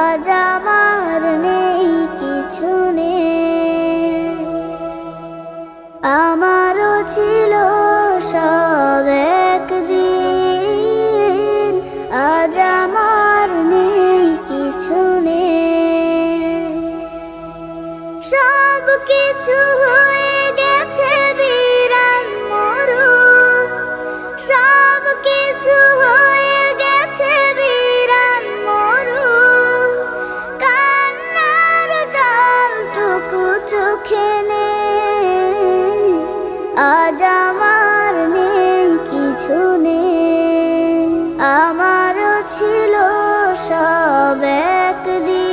আজ আমার নেই কিছু নে আমারও ছিল সব একদিন। আজ আমার নেই কিছু নে সব কিছু আজ নেই কিছু নেই। আমারও ছিল সব একদিন।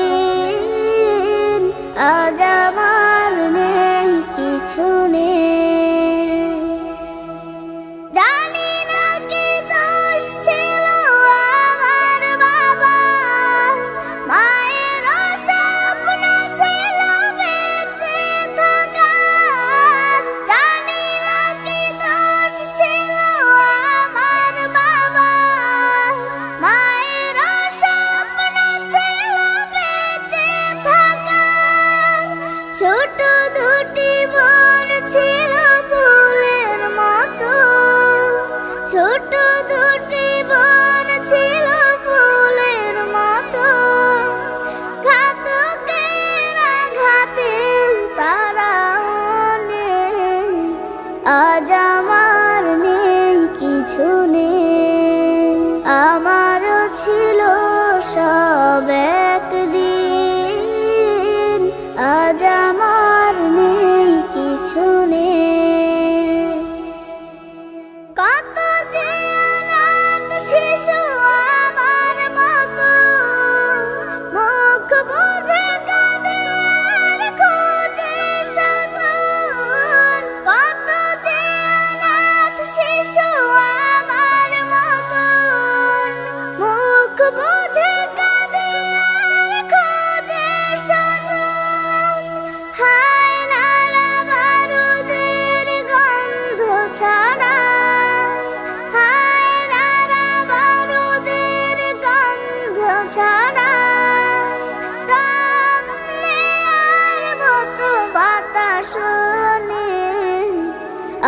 ছোট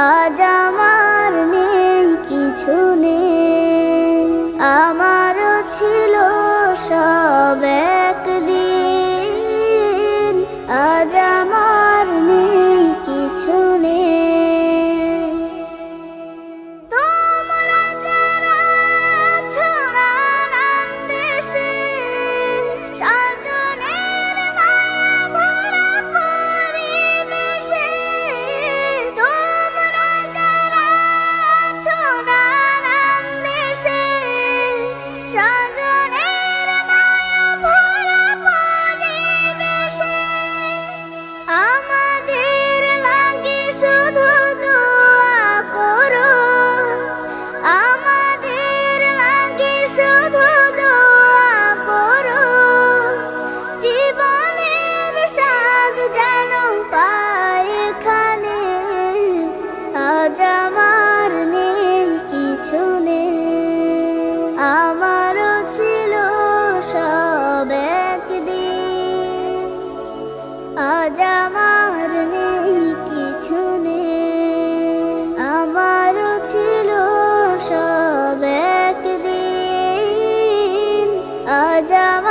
আজ আমারও ছিল সব আজ আমার নেই কিছু নেই। আমারও ছিল সব আজ আমার